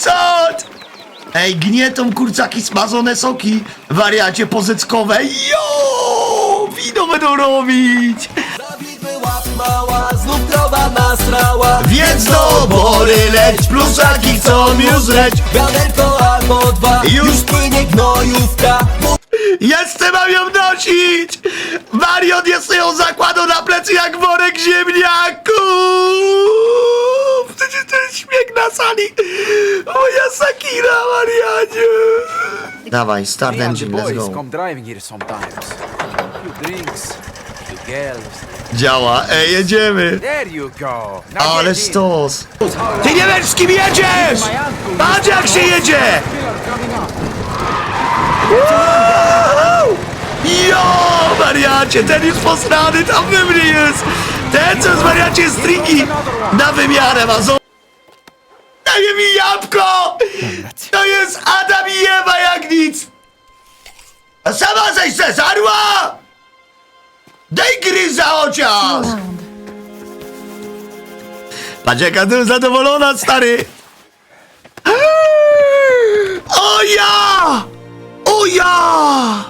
kurczat! Ej, gnietą kurczaki smażone soki, wariacie pozyckowe. Jo! Wino będą robić! Dawid łap mała, znów krowa nasrała Więc do bory leć, pluszaki chcą już leć. Wiaderko albo dwa, Już. płynie gnojówka Jeszcze mam ją nosić! Marion jest ją zakładał na plecy jak worek ziemniaków! Przecież to jest śmiech na sali! Sakira, Marianie! Dawaj, start engine, let's go. Działa, ej, jedziemy! There you go. Now Ale stos! Ty nie wiesz z kim jedziesz! Patrz jak się jedzie! Woo! Jo, wariacie, ten już posrany tam we mnie jest! Ten co z wariacie stringi na wymiarę ma, zo- daje mi jabłko! To jest Adam i Ewa jak nic! A sama żeś se zarła! Daj gry chociaż! Patrz jaka ty zadowolona, stary! O ja! O ja!